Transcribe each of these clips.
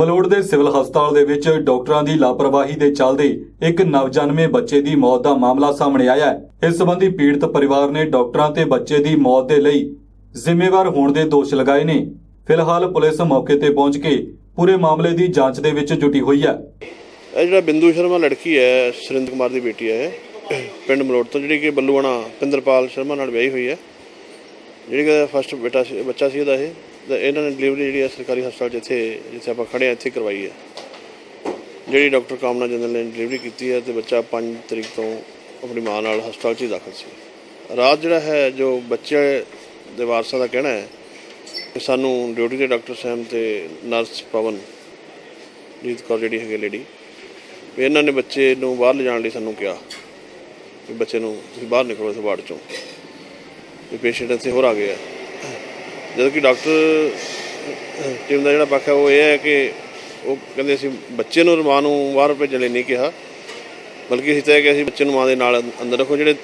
ਮਲੋੜ ਦੇ ਸਿਵਲ ਹਸਪਤਾਲ ਦੇ ਵਿੱਚ ਡਾਕਟਰਾਂ ਦੀ ਲਾਪਰਵਾਹੀ ਦੇ ਚੱਲਦੇ ਇੱਕ ਨਵਜਨਮੇ ਬੱਚੇ ਦੀ ਮੌਤ ਦਾ ਮਾਮਲਾ ਸਾਹਮਣੇ ਆਇਆ ਹੈ। ਇਸ ਸੰਬੰਧੀ ਪੀੜਤ ਪਰਿਵਾਰ ਨੇ ਡਾਕਟਰਾਂ ਤੇ ਬੱਚੇ ਦੀ ਮੌਤ ਦੇ ਲਈ ਜ਼ਿੰਮੇਵਾਰ ਹੋਣ ਦੇ ਦੋਸ਼ ਲਗਾਏ ਨੇ। ਫਿਲਹਾਲ ਪੁਲਿਸ ਮੌਕੇ ਤੇ ਪਹੁੰਚ ਕੇ ਪੂਰੇ ਮਾਮਲੇ ਦੀ ਜਾਂਚ ਦੇ ਵਿੱਚ ਜੁਟੀ ਹੋਈ ਹੈ। ਇਹ ਜਿਹੜਾ ਬਿੰਦੂ ਸ਼ਰਮਾ ਲੜਕੀ ਹੈ, ਸੁਰਿੰਦਰ ਕੁਮਾਰ ਦੀ ਬੇਟੀ ਹੈ ਪਿੰਡ ਮਲੋਟ ਤੋਂ, ਜਿਹੜੀ ਕਿ ਬੱਲੂਆਣਾ ਪਿੰਦਰਪਾਲ ਸ਼ਰਮਾ ਨਾਲ ਵਿਆਹੀ ਹੋਈ ਹੈ। ਜਿਹੜੀ ਕਿ ਫਸਟ ਬੇਟਾ ਸੀ, ਬੱਚਾ ਸੀ ਉਹਦਾ ਇਹ। ਇਹਨਾਂ ਨੇ ਡਿਲੀਵਰੀ ਜਿਹੜੀ ਹੈ ਸਰਕਾਰੀ ਹਸਪਤਾਲ ਜਿੱਥੇ ਜਿੱਥੇ ਆਪਾਂ ਖੜੇ ਆ, ਇੱਥੇ ਕਰਵਾਈ ਹੈ ਜਿਹੜੀ ਡਾਕਟਰ ਕਾਮਨਾ ਜੰਦਲ ਨੇ ਡਿਲੀਵਰੀ ਕੀਤੀ ਹੈ ਤੇ ਬੱਚਾ 5 ਤਰੀਕ ਤੋਂ ਆਪਣੀ ਮਾਂ ਨਾਲ ਹਸਪਤਾਲ 'ਚ ਹੀ ਦਾਖਲ ਸੀ। ਰਾਤ ਜਿਹੜਾ ਹੈ, ਜੋ ਬੱਚੇ ਦੇ ਵਾਰਸਾਂ ਦਾ ਕਹਿਣਾ ਹੈ ਕਿ ਸਾਨੂੰ ਡਿਊਟੀ ਦੇ ਡਾਕਟਰ ਸਾਹਿਬ ਤੇ ਨਰਸ ਪਵਨ ਜੀਤ ਕੌਰ ਜਿਹੜੀ ਹੈਗੀ ਲੇਡੀ ਵੀ ਇਹਨਾਂ ਨੇ ਬੱਚੇ ਨੂੰ ਬਾਹਰ ਲਿਜਾਣ ਲਈ ਸਾਨੂੰ ਕਿਹਾ ਵੀ ਬੱਚੇ ਨੂੰ ਤੁਸੀਂ ਬਾਹਰ ਨਿਕਲੋ ਇਸ ਵਾਰਡ ਚੋਂ। ਵੀ ਪੇਸ਼ੈਂਟ ਇੱਥੇ ਹੋਰ ਆ ਗਏ ਆ। ਜਦੋਂ ਕਿ ਡਾਕਟਰ, ਟੀਮ ਦਾ ਜਿਹੜਾ ਪੱਖ ਹੈ, ਉਹ ਇਹ ਹੈ ਕਿ ਉਹ ਕਹਿੰਦੇ ਅਸੀਂ ਬੱਚੇ ਨੂੰ ਮਾਂ ਨੂੰ ਬਾਹਰ ਭੇਜਣ ਲਈ ਨਹੀਂ ਕਿਹਾ। ਬਲਕਿ ਅਸੀਂ ਤਾਂ ਕਿ ਅਸੀਂ ਬੱਚੇ ਨੂੰ ਮਾਂ ਦੇ ਨਾਲ ਅੰਦਰ ਰੱਖੋ। ਜਿਹੜੇ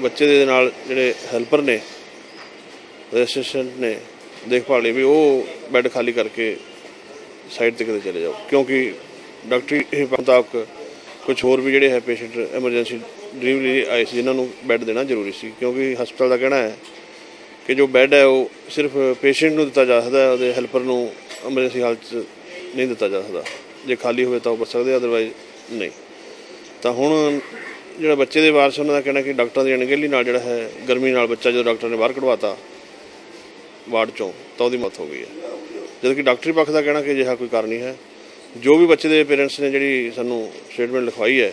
ਬੱਚੇ ਦੇ ਨਾਲ ਜਿਹੜੇ ਹੈਲਪਰ ਨੇ ਅਸਿਸਟੈਂਟ ਨੇ, ਦੇਖਭਾਲ ਲਈ ਵੀ ਉਹ ਬੈੱਡ ਖਾਲੀ ਕਰਕੇ ਸਾਈਡ ਤੇ ਕਿਤੇ ਚਲੇ ਜਾਓ। ਕਿਉਂਕਿ ਡਾਕਟਰੀ ਮੁਤਾਬਕ ਕੁਝ ਹੋਰ ਵੀ ਜਿਹੜੇ ਹੈ ਪੇਸ਼ੈਂਟ ਐਮਰਜੈਂਸੀ ਡਿਲੀਵਰੀ ਆਏ ਸੀ, ਜਿਨ੍ਹਾਂ ਨੂੰ ਬੈੱਡ ਦੇਣਾ ਜ਼ਰੂਰੀ ਸੀ। ਕਿਉਂਕਿ ਹਸਪਤਾਲ ਦਾ ਕਹਿਣਾ ਹੈ ਕਿ ਜੋ ਬੈੱਡ ਹੈ ਉਹ ਸਿਰਫ ਪੇਸ਼ੈਂਟ ਨੂੰ ਦਿੱਤਾ ਜਾ ਸਕਦਾ ਹੈ, ਉਹਦੇ ਹੈਲਪਰ ਨੂੰ ਐਮਰਜੈਂਸੀ ਹਾਲਤ 'ਚ ਨਹੀਂ ਦਿੱਤਾ ਜਾ ਸਕਦਾ। ਜੇ ਖਾਲੀ ਹੋਵੇ ਤਾਂ ਉਹ ਬਚ ਸਕਦੇ ਅਦਰਵਾਈਜ਼ ਨਹੀਂ। ਤਾਂ ਹੁਣ ਜਿਹੜਾ ਬੱਚੇ ਦੇ ਵਾਰਸ, ਉਹਨਾਂ ਦਾ ਕਹਿਣਾ ਕਿ ਡਾਕਟਰਾਂ ਦੀ ਅਣਗਹਿਲੀ ਨਾਲ ਜਿਹੜਾ ਹੈ, ਗਰਮੀ ਨਾਲ ਬੱਚਾ ਜਦੋਂ ਡਾਕਟਰ ਨੇ ਬਾਹਰ ਕਢਵਾਤਾ, ਵਾਰਡ ਚੋਂ, ਤਾਂ ਉਹਦੀ ਮੌਤ ਹੋ ਗਈ ਹੈ। ਜਦੋਂ ਕਿ ਡਾਕਟਰੀ ਪੱਖ ਦਾ ਕਹਿਣਾ ਕਿ ਅਜਿਹਾ ਕੋਈ ਕਾਰਨ ਨਹੀਂ ਹੈ। ਜੋ ਵੀ ਬੱਚੇ ਦੇ ਪੇਰੈਂਟਸ ਨੇ ਜਿਹੜੀ ਸਾਨੂੰ ਸਟੇਟਮੈਂਟ ਲਿਖਵਾਈ ਹੈ,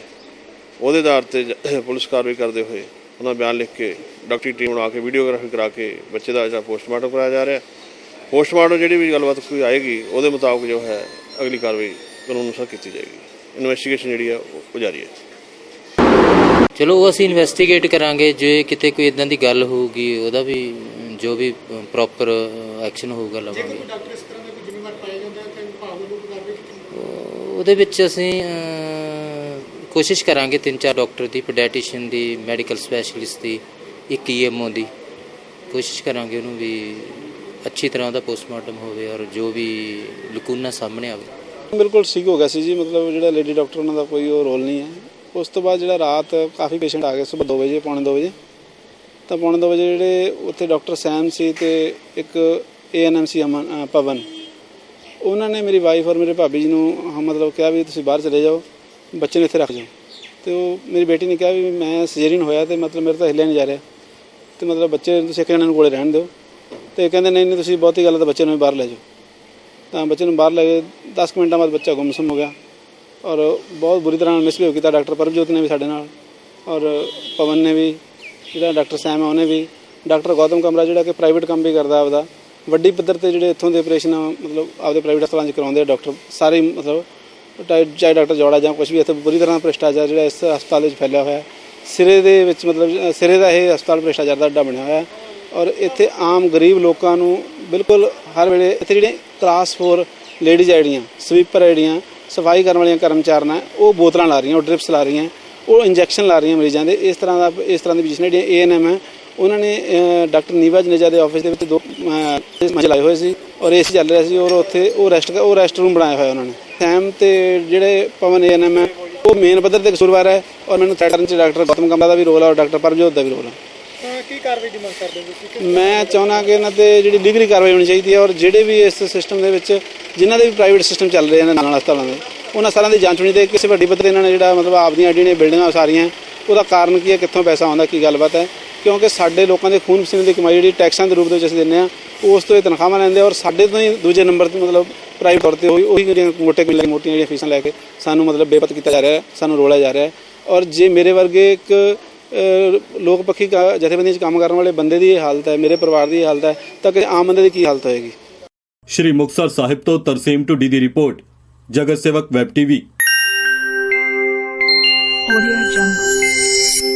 ਉਹਦੇ ਆਧਾਰ ਤੇ ਪੁਲਿਸ ਕਾਰਵਾਈ ਕਰਦੇ ਹੋਏ ਉਹਨਾਂ ਬਿਆਨ ਲਿਖ ਕੇ ਡਾਕਟਰੀ ਟੀਮ ਬਣਾ ਕੇ ਵੀਡੀਓਗ੍ਰਾਫੀ ਕਰਾ ਕੇ ਬੱਚੇ ਦਾ ਜਿਹੜਾ ਪੋਸਟਮਾਰਟਮ ਕਰਾਇਆ ਜਾ ਰਿਹਾ। ਹੈ ਪੋਸਟਮਾਰਟਮ ਜਿਹੜੀ ਵੀ ਗੱਲਬਾਤ ਕੋਈ ਆਏਗੀ ਉਹਦੇ ਮੁਤਾਬਕ ਜੋ ਹੈ ਅਗਲੀ ਕਾਰਵਾਈ ਕਾਨੂੰਨ ਅਨੁਸਾਰ ਕੀਤੀ ਜਾਏਗੀ। ਇਨਵੈਸਟੀਗੇਸ਼ਨ ਜਿਹੜੀ ਹੈ ਉਹ ਜਾਰੀ ਹੈ। ਚਲੋ ਉਹ ਅਸੀਂ ਇਨਵੈਸਟੀਗੇਟ ਕਰਾਂਗੇ। ਜੇ ਕਿਤੇ ਕੋਈ ਇਦਾਂ ਦੀ ਗੱਲ ਹੋਊਗੀ ਉਹਦਾ ਵੀ ਜੋ ਵੀ ਪ੍ਰੋਪਰ ਐਕਸ਼ਨ ਹੋਊਗਾ ਲਵਾਂਗੇ। ਉਹਦੇ ਵਿੱਚ ਅਸੀਂ ਕੋਸ਼ਿਸ਼ ਕਰਾਂਗੇ ਤਿੰਨ ਚਾਰ ਡਾਕਟਰ ਦੀ ਪੀਡੀਆਟ੍ਰੀਸ਼ੀਅਨ ਦੀ ਮੈਡੀਕਲ ਸਪੈਸ਼ਲਿਸਟ ਦੀ ਇੱਕ ਈਐਮਓ ਦੀ। ਕੋਸ਼ਿਸ਼ ਕਰਾਂਗੇ ਉਹਨੂੰ ਵੀ ਅੱਛੀ ਤਰ੍ਹਾਂ ਦਾ ਪੋਸਟਮਾਰਟਮ ਹੋਵੇ ਔਰ ਜੋ ਵੀ ਲਕੂਨਾ ਸਾਹਮਣੇ ਆਵੇ। ਬਿਲਕੁਲ ਠੀਕ ਹੋ ਗਿਆ ਸੀ ਜੀ ਮਤਲਬ ਜਿਹੜਾ ਲੇਡੀ ਡਾਕਟਰ ਉਹਨਾਂ ਦਾ ਕੋਈ ਉਹ ਰੋਲ ਨਹੀਂ ਹੈ। ਉਸ ਤੋਂ ਬਾਅਦ ਜਿਹੜਾ ਰਾਤ ਕਾਫੀ ਪੇਸ਼ੈਂਟ ਆ ਗਏ ਸਵੇਰ 2 ਵਜੇ ਪੌਣੇ 2 ਵਜੇ। ਤਾਂ ਪੌਣੇ 2 ਵਜੇ ਜਿਹੜੇ ਉੱਥੇ ਡਾਕਟਰ ਸੈਮ ਸੀ ਤੇ ਇੱਕ ਏਐਨਐਮ ਸੀ ਅਮਨ ਪਵਨ। ਉਹਨਾਂ ਨੇ ਮੇਰੀ ਵਾਈਫ ਔਰ ਮੇਰੇ ਭਾਬੀ ਜੀ ਨੂੰ ਹਾਂ, ਮਤਲਬ ਕਿਹਾ ਵੀ ਤੁਸੀਂ ਬਾਹਰ ਚਲੇ ਜਾਓ। ਬੱਚੇ ਨੂੰ ਇੱਥੇ ਰੱਖ ਜਾਓ। ਤੇ ਉਹ ਮੇਰੀ ਬੇਟੀ ਨੇ ਕਿਹਾ ਵੀ ਮੈਂ ਸਜੇਰੀਨ ਹੋਇਆ ਤੇ ਮਤਲਬ ਮੇਰੇ ਤਾਂ ਹਿੱਲਿਆ ਨਹੀਂ ਜਾ ਰਿਹਾ। ਤੇ ਮਤਲਬ ਬੱਚੇ ਨੂੰ ਤੁਸੀਂ ਇੱਕ ਜਣੇ ਨੂੰ ਕੋਲੇ ਰਹਿਣ ਦਿਓ। ਤੇ ਕਹਿੰਦੇ ਨਹੀਂ ਨਹੀਂ, ਤੁਸੀਂ ਬਹੁਤੀ ਗੱਲ ਹੈ ਤਾਂ ਬੱਚੇ ਨੂੰ ਵੀ ਬਾਹਰ ਲੈ ਜਾਓ। ਤਾਂ ਬੱਚੇ ਨੂੰ ਬਾਹਰ ਲੈ ਗਏ। 10 ਮਿੰਟਾਂ ਬਾਅਦ ਬੱਚਾ ਗੁੰਮਸਮ ਹੋ ਗਿਆ। ਔਰ ਬਹੁਤ ਬੁਰੀ ਤਰ੍ਹਾਂ ਨਾਲ ਮਿਸਬਿਹੇਵ ਕੀਤਾ ਡਾਕਟਰ ਪਰਮਜੋਤ ਨੇ ਵੀ ਸਾਡੇ ਨਾਲ। ਔਰ ਪਵਨ ਨੇ ਵੀ, ਜਿਹੜਾ ਡਾਕਟਰ ਸੈਮ ਹੈ ਉਹਨੇ ਵੀ। ਡਾਕਟਰ ਗੌਤਮ ਕਮਰਾ ਜਿਹੜਾ ਕਿ ਪ੍ਰਾਈਵੇਟ ਕੰਮ ਵੀ ਕਰਦਾ ਆਪਦਾ। ਵੱਡੀ ਪੱਧਰ ਤੇ ਜਿਹੜੇ ਇੱਥੋਂ ਦੇ ਆਪਰੇਸ਼ਨ ਮਤਲਬ ਆਪਦੇ ਪ੍ਰਾਈਵੇਟ ਹਸਪਤਾਲਾਂ 'ਚ ਕਰਾਉਂਦੇ ਆ ਡਾਕਟਰ। ਸਾਰੇ ਹੀ ਮਤਲਬ ਚਾਹੇ ਚਾਹੇ ਡਾਕਟਰ ਜੋੜਾ ਜਾਂ ਕੁਝ ਵੀ, ਇੱਥੇ ਬੁਰੀ ਤਰ੍ਹਾਂ ਭ੍ਰਿਸ਼ਟਾਚਾਰ ਜਿਹੜਾ ਇਸ ਹਸਪਤਾਲ ਵਿੱਚ ਫੈਲਿਆ ਹੋਇਆ ਸਿਰੇ ਦੇ ਵਿੱਚ ਮਤਲਬ ਸਿਰੇ ਦਾ ਇਹ ਹਸਪਤਾਲ ਭ੍ਰਿਸ਼ਟਾਚਾਰ ਦਾ ਅੱਡਾ ਬਣਿਆ ਹੋਇਆ ਔਰ ਇੱਥੇ ਆਮ ਗਰੀਬ ਲੋਕਾਂ ਨੂੰ ਬਿਲਕੁਲ ਹਰ ਵੇਲੇ ਇੱਥੇ ਜਿਹੜੇ ਕਲਾਸ 4 ਲੇਡੀਜ਼ ਜਿਹੜੀਆਂ ਸਵੀਪਰ ਜਿਹੜੀਆਂ ਸਫ਼ਾਈ ਕਰਨ ਵਾਲੀਆਂ ਕਰਮਚਾਰੀਆਂ, ਉਹ ਬੋਤਲਾਂ ਲਾ ਰਹੀਆਂ, ਉਹ ਡ੍ਰਿਪਸ ਲਾ ਰਹੀਆਂ, ਉਹ ਇੰਜੈਕਸ਼ਨ ਲਾ ਰਹੀਆਂ ਮਰੀਜ਼ਾਂ ਦੇ। ਇਸ ਤਰ੍ਹਾਂ ਦਾ, ਇਸ ਤਰ੍ਹਾਂ ਦੀ ਪੋਜੀਸ਼ਨ ਜਿਹੜੀਆਂ ਏਐਨਐਮ ਹੈ, ਉਹਨਾਂ ਨੇ ਡਾਕਟਰ ਨੀਵਾ ਜਨੇਜਾ ਦੇ ਆਫਿਸ ਦੇ ਵਿੱਚ ਦੋ ਮੰਜੇ ਲਾਏ ਹੋਏ ਸੀ ਔਰ ਏਸੀ ਚੱਲ ਰਿਹਾ ਸੀ ਔਰ ਉੱਥੇ ਉਹ ਰੈਸਟ ਉਹ ਰੈਸਟ ਰੂਮ ਬਣਾਇਆ ਹੋਇਆ ਉਹਨਾਂ ਨੇ। ਸੈਮ ਤੇ ਜਿਹੜੇ ਪਵਨ ਏਐਨਐਮ ਹੈ ਉਹ ਮੇਨ ਪੱਧਰ ਤੇ ਕਸੂਰਵਾਰ ਹੈ ਔਰ ਮੈਨੂੰ ਥਰਡ ਕਰਨ ਚ ਡਾਕਟਰ ਗੌਤਮ ਕਮਲਾ ਦਾ ਵੀ ਰੋਲ ਹੈ ਔਰ ਡਾਕਟਰ ਪਰਮਜੋਤ ਦਾ ਵੀ ਰੋਲ ਹੈ ਤਾਂ ਕੀ ਕਾਰਵਾਈ ਦੀ ਮੰਗ ਕਰਦੇ ਹੋ ਤੁਸੀਂ? ਕਿ ਮੈਂ ਚਾਹੁੰਦਾ ਕਿ ਇਹਨਾਂ ਤੇ ਜਿਹੜੀ ਲੀਗਲੀ ਕਾਰਵਾਈ ਹੋਣੀ ਚਾਹੀਦੀ ਹੈ ਔਰ ਜਿਹੜੇ ਵੀ ਇਸ ਸਿਸਟਮ ਦੇ ਵਿੱਚ ਜਿਨ੍ਹਾਂ ਦੇ ਵੀ ਪ੍ਰਾਈਵੇਟ ਸਿਸਟਮ ਚੱਲ ਰਹੇ ਨੇ ਨਾਲ ਹਸਪਤਾਲਾਂ ਦੇ ਉਹਨਾਂ ਸਾਰਿਆਂ ਦੀ ਜਾਂਚ ਹੋਣੀ ਤੇ ਕਿਸੇ ਵੱਡੀ ਪੱਧਰ ਤੇ ਇਹਨਾਂ ਨੇ ਜਿਹੜਾ ਮਤਲਬ ਆਪਦੀਆਂ ਜਿਹੜੀਆਂ ਬਿਲਡਿੰਗਾਂ ਉਸਾਰੀਆਂ ਉਹਦਾ ਕਾਰਨ ਕੀ ਹੈ ਕਿੱਥੋਂ ਪੈਸਾ ਆਉਂਦਾ ਕੀ ਗੱਲਬਾਤ ਹੈ। ਕਿਉਂਕਿ ਸਾਡੇ ਲੋਕਾਂ ਦੇ ਖੂਨ ਪਸੀਨੇ ਦੀ ਕਮਾਈ ਜਿਹੜੀ ਟੈਕਸਾਂ ਦੇ ਰੂਪ ਦੇ ਵਿੱਚ ਅਸੀਂ ਦਿੰਦੇ ਆ ਉਸ ਤੋਂ ਇਹ ਤਨਖਾਹਾਂ ਲੈਂਦੇ ਆ ਔਰ ਸਾਡੇ ਤੋਂ ਹੀ ਦੂਜੇ ਨੰਬਰ ਤੇ ਮਤਲਬ ਪ੍ਰਾਈਵੇਟ ਤੌਰ ਤੇ ਉਹੀ ਉਹੀ ਜਿਹੜੀਆਂ ਮੋਟੇ ਕਿਲੇ ਮੋਟੀਆਂ ਜਿਹੜੀਆਂ ਫੀਸਾਂ ਲੈ ਕੇ ਸਾਨੂੰ ਮਤਲਬ ਬੇਪਤ ਕੀਤਾ ਜਾ ਰਿਹਾ ਹੈ ਸਾਨੂੰ ਰੋਲਿਆ ਜਾ ਰਿਹਾ ਹੈ। ਔਰ ਜੇ ਮੇਰੇ ਵਰਗੇ ਇੱਕ ਲੋਕ ਪੱਖੀ ਜਥੇਬੰਦੀਆਂ 'ਚ ਕੰਮ ਕਰਨ ਵਾਲੇ ਬੰਦੇ ਦੀ ਇਹ ਹਾਲਤ ਹੈ ਮੇਰੇ ਪਰਿਵਾਰ ਦੀ ਇਹ ਹਾਲਤ ਹੈ ਤਾਂ ਕਿ ਆਮ ਬੰਦੇ ਦੀ ਕੀ ਹਾਲਤ ਹੋਏਗੀ? ਸ਼੍ਰੀ ਮੁਕਤਸਰ ਸਾਹਿਬ ਤੋਂ ਤਰਸੀਮ ਟੁੱਡੀ ਦੀ ਰਿਪੋਰਟ ਜਗਤ ਸੇਵਕ ਵੈਬ ਟੀਵੀ। Audio Jungle.